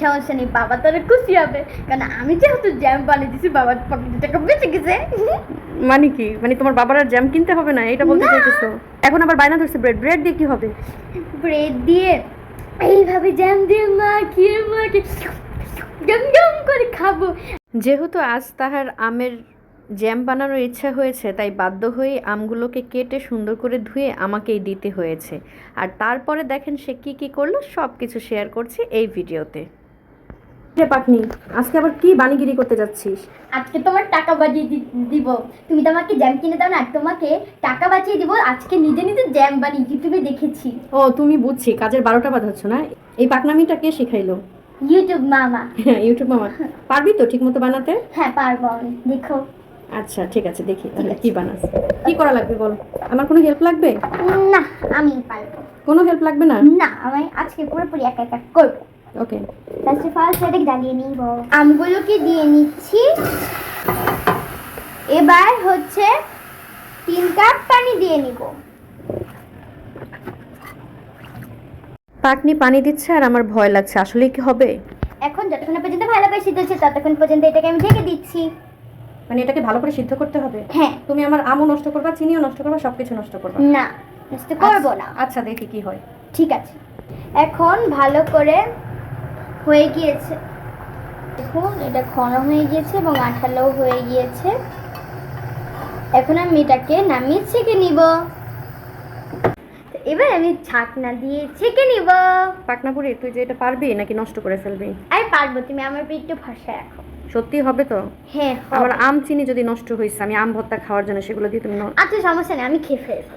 সমস্যা নেই বাবা তোর খুশি হবে। কারণ আমি যেহেতু জ্যাম বানিয়ে দিছি বাবার পকেটে টাকা বেঁচে গেছে। মানে কি? মানে তোমার বাবার আর জ্যাম কিনতে হবে না? এটা বলতে। চাইতেছো? এখন আবার বায়না ধরছে ব্রেড ব্রেড দিয়ে কি হবে? ব্রেড দিয়ে এইভাবে জ্যাম দিয়ে মাখিয়ে মাখিয়ে জম জম করে খাব। যেহেতু আজ তাহার আমের জ্যাম বানানোর ইচ্ছা হয়েছে তাই বাধ্য হয়ে আমগুলোকে কেটে সুন্দর করে ধুয়ে আমাকেই দিতে হয়েছে। আর তারপরে দেখেন সে কি কি করল সব কিছু শেয়ার করছে এই ভিডিওতে পাকনি আজকে আবার কি বানিগিরি করতে যাচ্ছিস? আজকে তোমার টাকা বাজিয়ে দিব। তুমি তো আমাকে জ্যাম কিনে দাও না তোমাকে টাকা বাঁচিয়ে দিব আজকে নিজে নিজে জ্যাম বানিয়ে ইউটিউবে দেখেছি। ও তুমি বুঝছি কাজের বারোটা বাজাচ্ছ না? এই পাকনামিটা কে শিখাইলো? ইউটিউব মামা। ইউটিউব মামা। পারবি তো ঠিক মতো বানাতে? হ্যাঁ পারব আমি দেখো। আচ্ছা ঠিক আছে দেখি তাহলে কি বানাস। কি করা লাগবে বল? আমার কোনো হেল্প লাগবে? না আমি পারব। কোনো হেল্প লাগবে না? না আমি আজকে পুরোপুরি একা একা করব। ওকে ফার্স্ট অফ অল সেটা জ্বালিয়ে নিব আমগুলোকে দিয়ে নিচ্ছি। এবার হচ্ছে তিন কাপ পানি দিয়ে নিব। পাকনি পানি দিচ্ছে আর আমার ভয় লাগছে। আসলে কি হবে? এখন যতক্ষণ পর্যন্ত ভালো করে সিদ্ধ হচ্ছে ততক্ষণ পর্যন্ত এটাকে আমি ঢেকে দিচ্ছি। মানে এটাকে ভালো করে সিদ্ধ করতে হবে? হ্যাঁ। তুমি আমার আমও নষ্ট করবা চিনিও নষ্ট করবা সবকিছু নষ্ট করবা? না নষ্ট করব না। আচ্ছা দেখি কি হয়। ঠিক আছে। এখন ভালো করে হয়ে গিয়েছে। দেখুন এটা ঘন হয়ে গিয়েছে এবং আঠালোও হয়ে গিয়েছে। এখন আমি এটাকে নামিয়ে ছেঁকে নিব। তো এবার আমি ছাকনা দিয়ে ছেঁকে নিব। পাকনাপুরি তুই যে এটা পারবি নাকি নষ্ট করে ফেলবি? আমি পারব তুমি আমার একটু ভরসা রাখো। সত্যি হবে তো? হ্যাঁ আমার আম চিনি যদি নষ্ট হয়েছে আমি আম ভর্তা খাওয়ার জন্য সেগুলো দিয়ে তুমি আচ্ছা সমস্যা নেই আমি খেয়ে ফেলব।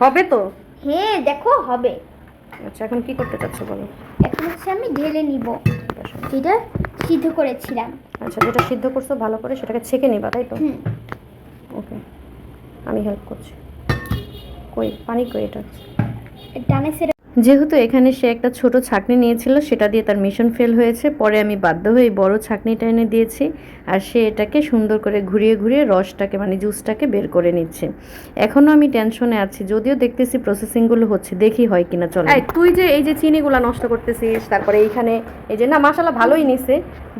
হবে তো? হ্যাঁ দেখো হবে। আচ্ছা এখন কি করতে চাচ্ছ বলো? এখন হচ্ছে আমি ঢেলে নিব। যেটা সিদ্ধ করেছিলাম। আচ্ছা যেটা সিদ্ধ করছ ভালো করে সেটাকে ছেঁকে নিবা তাই তো? হুম। ওকে আমি হেল্প করছি। কই পানি কই এটা? ডানে সেরে যেহেতু এখানে সে একটা ছোট ছাকনি নিয়েছিল সেটা দিয়ে তার মিশন ফেল হয়েছে। পরে আমি বাধ্য হয়ে বড় ছাকনিটা এনে দিয়েছি আর সে এটাকে সুন্দর করে ঘুরিয়ে ঘুরিয়ে রসটাকে মানে জুসটাকে বের করে নিচ্ছে। এখনও আমি টেনশনে আছি যদিও দেখতেছি প্রসেসিংগুলো হচ্ছে দেখি হয় কিনা চলে। তুই যে এই যে চিনিগুলো নষ্ট করতেছিস তারপরে এইখানে এই যে না মাসালা ভালোই নিছে।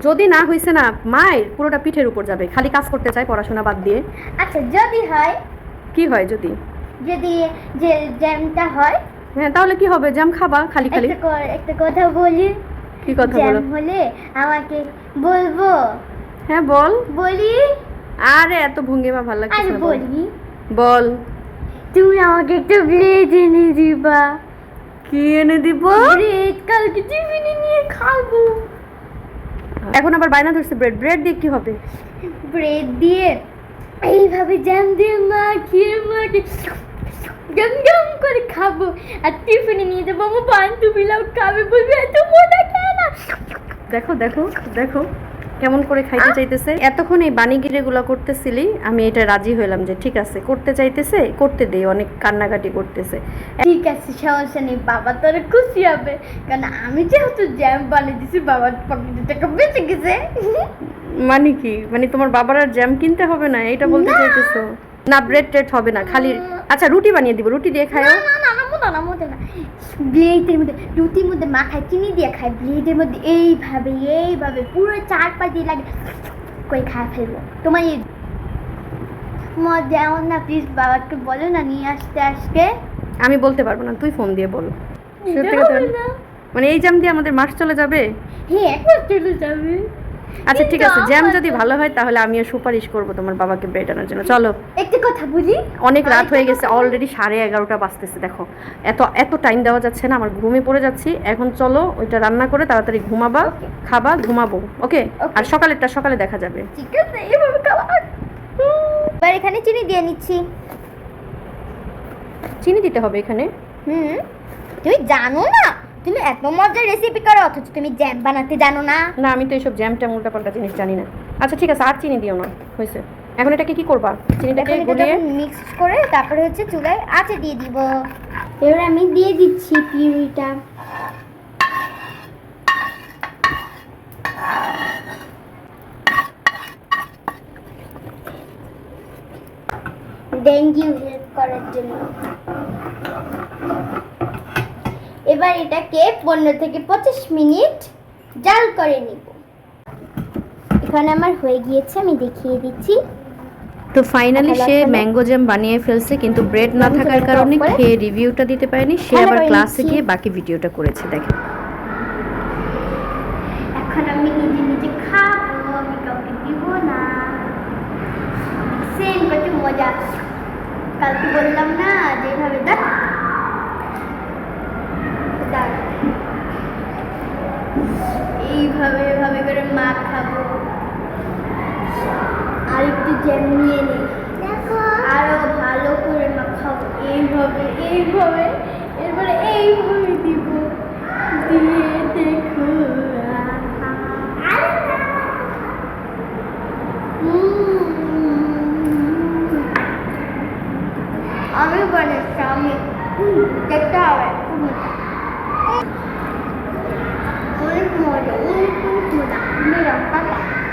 যদি না হয়েছে না মায়ের পুরোটা পিঠের উপর যাবে খালি কাজ করতে চায় পড়াশোনা বাদ দিয়ে। আচ্ছা যদি হয় কি হয় যদি? যদি যে জ্যামটা হয় হ্যাঁ তাহলে কি হবে? জাম খাবা খালি খালি? একটা কথা বলি। কি কথা জ্যাম বলো? হলে আমাকে বলব? হ্যাঁ বল। বলি? আরে এত ভঙ্গিমা ভালো লাগছে আর বল। বলি বল। তুমি আমাকে একটু ব্লেড এনে দিবা। কি এনে দিব? ব্রেড কালকে টিফিনে নিয়ে খাব। এখন আবার বায়না ধরছে ব্রেড। ব্রেড দিয়ে কি হবে? ব্রেড দিয়ে এইভাবে জ্যাম দিয়ে মাখিয়ে মাখিয়ে জম করে খাব আর টিফিনে নিয়ে যাব আমার বান্ধবীরাও খাবে বলবে এত মজা খায় না। দেখো দেখো দেখো কেমন করে খাইতে চাইতেছে। এতক্ষণ এই বানিগিরিগুলো করতেছিলি আমি এটা রাজি হইলাম যে ঠিক আছে করতে চাইতেছে করতে দেই অনেক কান্নাকাটি করতেছে। ঠিক আছে সমস্যা নেই বাবা তোর খুশি হবে। কারণ আমি যেহেতু জ্যাম বানিয়ে দিছি বাবার পকেটে টাকা বেঁচে গেছে। মানে কি? মানে তোমার বাবার আর জ্যাম কিনতে হবে না? এটা বলতে চাইতেছো? না ব্রেড টেড হবে না খালি আচ্ছা রুটি বানিয়ে দিব রুটি দিয়ে খায়ও না না না মোটা না মোটা না। ব্লেডের মধ্যে রুটির মধ্যে মাখায় চিনি দিয়ে খায় ব্লেডের মধ্যে এইভাবে এইভাবে পুরো চার পাঁচ দিয়ে লাগে করে খায় ফেলব। তোমার এই মজা না প্লিজ বাবাকে বলো না নিয়ে আসতে আসবে আমি বলতে পারব না তুই ফোন দিয়ে বল। সত্যি কথা মানে এই জ্যাম দিয়ে আমাদের মাস চলে যাবে? হ্যাঁ একবার চলে যাবে। আচ্ছা ঠিক আছে জ্যাম যদি ভালো হয় তাহলে আমিও সুপারিশ করব তোমার বাবাকে ব্রেড আনার জন্য। চলো। একটা কথা বলি অনেক রাত হয়ে গেছে অলরেডি সাড়ে এগারোটা বাজতেছে দেখো। এত এত টাইম দেওয়া যাচ্ছে না আমার ঘুমে পড়ে যাচ্ছি। এখন চলো ওইটা রান্না করে তাড়াতাড়ি ঘুমাবা খাবা ঘুমাবো ওকে আর সকালেরটা সকালে দেখা যাবে। ঠিক আছে এভাবে এবার এখানে চিনি দিয়ে নিচ্ছি। চিনি দিতে হবে এখানে। হুম। তুমি জানো না? তুমি এত মজার রেসিপি করো অথচ তুমি জ্যাম বানাতে জানো না। না আমি তো এইসব জ্যাম ট্যাম উল্টাপাল্টা জিনিস জানি না। আচ্ছা ঠিক আছে আর চিনি দিও না হয়েছে। এখন এটাকে কি করবা? চিনিটাকে গুলিয়ে মিক্স করে তারপরে হচ্ছে চুলায় আঁচে দিয়ে দিব। এবার আমি দিয়ে দিচ্ছি পিউরিটা। ইউ হেল্প করার জন্য। এবার এটাকে পনেরো থেকে পঁচিশ মিনিট জাল করে নিব। এখানে আমার হয়ে গিয়েছে আমি দেখিয়ে দিচ্ছি। তো ফাইনালি সে। ম্যাঙ্গো জ্যাম বানিয়ে ফেলছে কিন্তু ব্রেড না থাকার কারণে খেয়ে রিভিউটা দিতে পারেনি সে আবার ক্লাসে গিয়ে বাকি ভিডিওটা করেছে দেখেন। এখন আমি নিজে নিজে খাব আমি কাউকে দিব না। সেম কত মজা। কালকে বললাম না যেভাবে দেখ দেখ। এভাবে এভাবে করে মাখাবো আর একটু জ্যাম নিয়ে নিই আরও ভালো করে মাখাবো এইভাবে এইভাবে এরপরে এইভাবে দিব। দিয়ে দেখো আমি বানাচ্ছি আমি দেখতে হবে। Mua những cái.